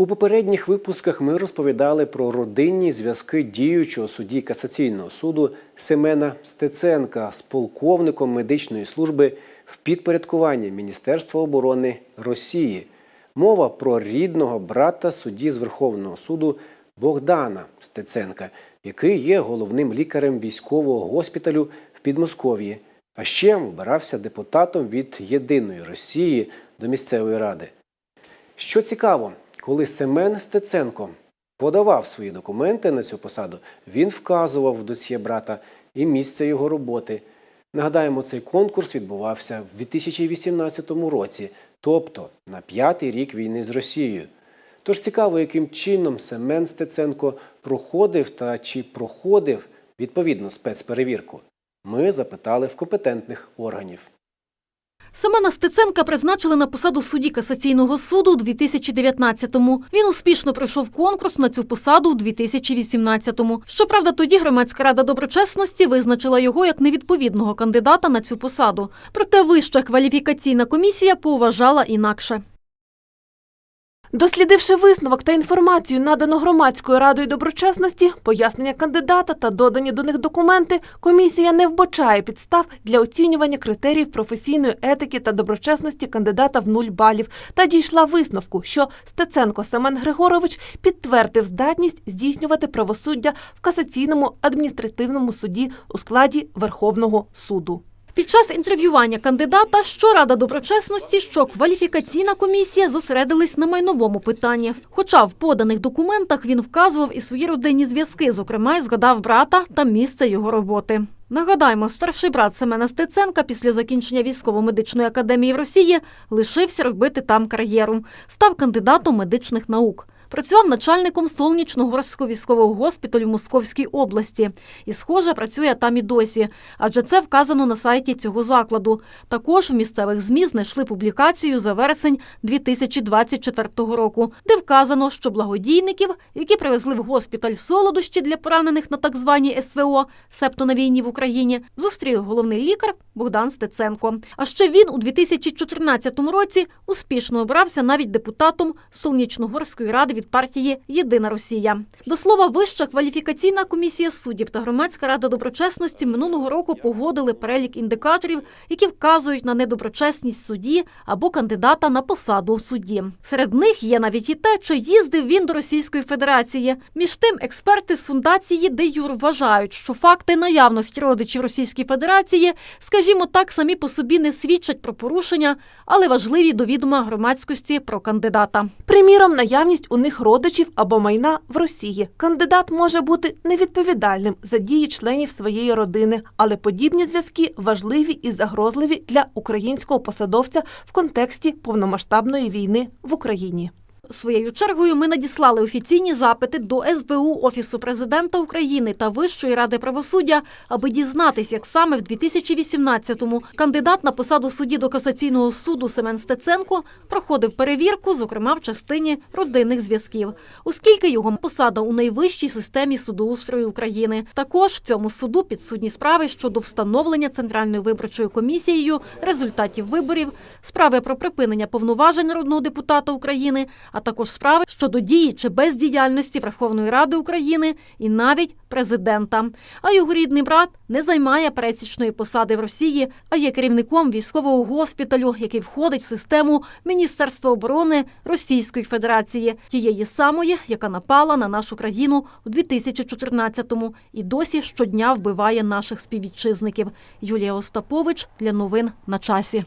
У попередніх випусках ми розповідали про родинні зв'язки діючого судді касаційного суду Семена Стеценка з полковником медичної служби в підпорядкуванні Міністерства оборони Росії. Мова про рідного брата судді з Верховного суду Богдана Стеценка, який є головним лікарем військового госпіталю в Підмосков'ї, а ще обирався депутатом від Єдиної Росії до місцевої ради. Що цікаво, коли Семен Стеценко подавав свої документи на цю посаду, він вказував в досьє брата і місце його роботи. Нагадаємо, цей конкурс відбувався в 2018 році, тобто на п'ятий рік війни з Росією. Тож цікаво, яким чином Семен Стеценко проходив та чи проходив відповідну спецперевірку. Ми запитали в компетентних органів. Семена Стеценка призначили на посаду судді касаційного суду у 2019-му. Він успішно пройшов конкурс на цю посаду у 2018-му. Щоправда, тоді громадська рада доброчесності визначила його як невідповідного кандидата на цю посаду. Проте вища кваліфікаційна комісія поважала інакше. Дослідивши висновок та інформацію, надану громадською радою доброчесності, пояснення кандидата та додані до них документи, комісія не вбачає підстав для оцінювання критеріїв професійної етики та доброчесності кандидата в нуль балів та дійшла висновку, що Стеценко Семен Григорович підтвердив здатність здійснювати правосуддя в касаційному адміністративному суді у складі Верховного суду. Під час інтерв'ювання кандидата що Рада доброчесності, що кваліфікаційна комісія зосередились на майновому питанні. Хоча в поданих документах він вказував і свої родинні зв'язки, зокрема, й згадав брата та місце його роботи. Нагадаємо, старший брат Семена Стеценка після закінчення військово-медичної академії в Росії лишився робити там кар'єру, став кандидатом медичних наук. Працював начальником Солнічногорського військового госпіталю в Московській області. І, схоже, працює там і досі, адже це вказано на сайті цього закладу. Також у місцевих ЗМІ знайшли публікацію за вересень 2024 року, де вказано, що благодійників, які привезли в госпіталь солодощі для поранених на так званій СВО, себто на війні в Україні, зустрів головний лікар Богдан Стеценко. А ще він у 2014 році успішно обрався навіть депутатом Солнічногорської ради від партії Єдина Росія. До слова, вища кваліфікаційна комісія суддів та громадська рада доброчесності минулого року погодили перелік індикаторів, які вказують на недоброчесність судді або кандидата на посаду судді. Серед них є навіть і те, чи їздив він до Російської Федерації. Між тим, експерти з фундації де юр вважають, що факти наявності родичів Російської Федерації, скажімо так, самі по собі не свідчать про порушення, але важливі до відома громадськості про кандидата. Приміром, наявність у них родичів або майна в Росії. Кандидат може бути невідповідальним за дії членів своєї родини, але подібні зв'язки важливі і загрозливі для українського посадовця в контексті повномасштабної війни в Україні. Своєю чергою ми надіслали офіційні запити до СБУ Офісу президента України та Вищої ради правосуддя, аби дізнатись, як саме в 2018-му кандидат на посаду судді до касаційного суду Семен Стеценко проходив перевірку, зокрема в частині родинних зв'язків, оскільки його посада у найвищій системі судоустрою України. Також цьому суду підсудні справи щодо встановлення центральною виборчою комісією результатів виборів, справи про припинення повноважень народного депутата України, також справи щодо дії чи бездіяльності Верховної Ради України і навіть президента. А його рідний брат не займає пересічної посади в Росії, а є керівником військового госпіталю, який входить в систему Міністерства оборони Російської Федерації, тієї самої, яка напала на нашу країну у 2014-му і досі щодня вбиває наших співвітчизників. Юлія Остапович для новин на часі.